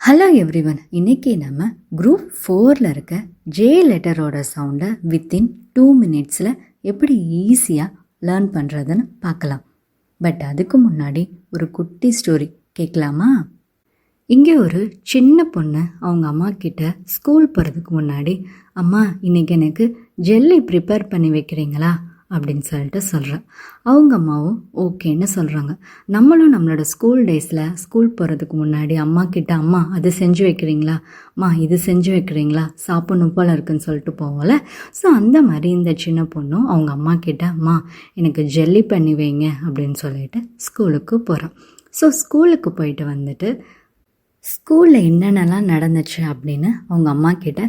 Hello every one இன்னைக்கு நம்ம group ஃபோரில் இருக்க ஜே லெட்டரோட சவுண்டை வித்தின் டூ மினிட்ஸில் எப்படி ஈஸியாக லேர்ன் பண்ணுறதுன்னு பார்க்கலாம். பட் அதுக்கு முன்னாடி ஒரு குட்டி ஸ்டோரி கேட்கலாமா? இங்கே ஒரு சின்ன பொண்ணு அவங்க அம்மா கிட்ட ஸ்கூல் போகிறதுக்கு முன்னாடி அம்மா இன்னைக்கு எனக்கு ஜெல்லி ப்ரிப்பேர் பண்ணி வைக்கிறீங்களா? அப்படின்னு சொல்லிட்டு சொல்கிறேன் அவங்க அம்மாவும் ஓகேன்னு சொல்கிறாங்க நம்மளும் நம்மளோட ஸ்கூல் டேஸில் ஸ்கூல் போகிறதுக்கு முன்னாடி அம்மா கிட்ட அம்மா அது செஞ்சு வைக்கிறீங்களா? அம்மா இது செஞ்சு வைக்கிறீங்களா? சாப்பிடணும் போல் இருக்குன்னு சொல்லிட்டு போவோம்ல. ஸோ அந்த மாதிரி இந்த சின்ன பொண்ணும் அவங்க அம்மா கிட்ட அம்மா எனக்கு ஜெல்லி பண்ணி வைங்க அப்படின்னு சொல்லிட்டு ஸ்கூலுக்கு போகிறான் ஸோ ஸ்கூலுக்கு போயிட்டு வந்துட்டு ஸ்கூலில் என்னென்னலாம் நடந்துச்சு அப்படின்னு அவங்க அம்மா கிட்ட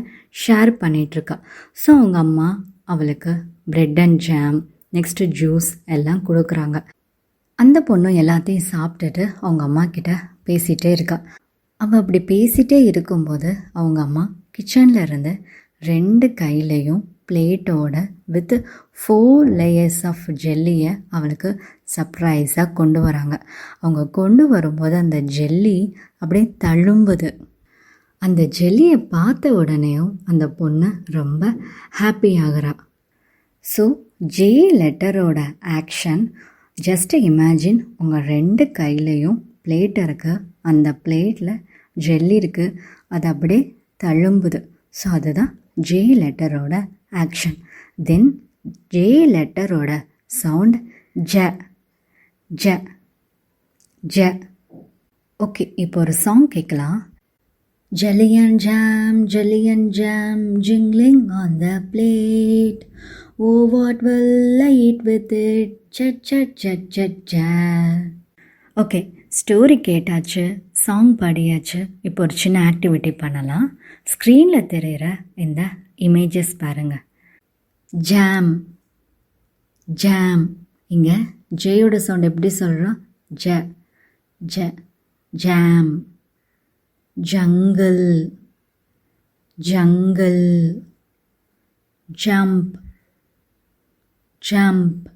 ஷேர் பண்ணிகிட்ருக்கா ஸோ அவங்க அம்மா அவளுக்கு bread and jam next juice எல்லாம் கொடுக்குறாங்க. அந்த பொண்ணு எல்லாத்தையும் சாப்பிட்டுட்டு அவங்க அம்மா கிட்ட பேசிகிட்டே இருக்கா. அவள் அப்படி பேசிகிட்டே இருக்கும்போது அவங்க அம்மா கிச்சனில் இருந்து ரெண்டு கையிலையும் பிளேட்டோட வித் ஃபோர் லேயர்ஸ் ஆஃப் ஜெல்லியை அவளுக்கு சர்ப்ரைஸாக கொண்டு வராங்க. அவங்க கொண்டு வரும்போது அந்த ஜெல்லி அப்படியே தழும்புது. அந்த ஜெல்லியை பார்த்த உடனேயும் அந்த பொண்ணு ரொம்ப ஹாப்பி ஆகுறா. ஸோ ஜே லெட்டரோட ஆக்ஷன் ஜஸ்ட் இமேஜின் உங்கள் ரெண்டு கையிலையும் பிளேட் இருக்குது அந்த பிளேட்டில் ஜெல்லி இருக்குது அது அப்படியே தழும்புது. ஸோ அதுதான் ஜே லெட்டரோட ஆக்ஷன் தென் ஜே லெட்டரோட சவுண்ட் ஜ ஜ ஜ ஓகே இப்போ ஒரு சாங் கேட்கலாம். Jelly and jam jelly and jam jingling on the plate oh what will I with it சட் சட் சட் சட் ஓகே ஸ்டோரி கேட்டாச்சு சாங் பாடியாச்சு. இப்போ ஒரு சின்ன ஆக்டிவிட்டி பண்ணலாம். ஸ்க்ரீனில் தெரிகிற இந்த இமேஜஸ் பாருங்கள் ஜாம் ஜாம் இங்கே ஜெயோட சவுண்ட் எப்படி சொல்கிறோம் ஜ ஜ jam jungle jungle jump jump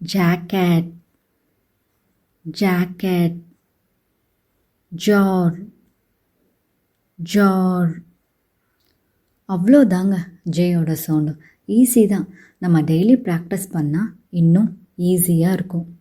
jacket jacket jar jaw. அவ்வளோதாங்க ஜேயோட சவுண்டு ஈஸி தான். நம்ம டெய்லி ப்ராக்டிஸ் பண்ணால் இன்னும் ஈஸியாக இருக்கும்.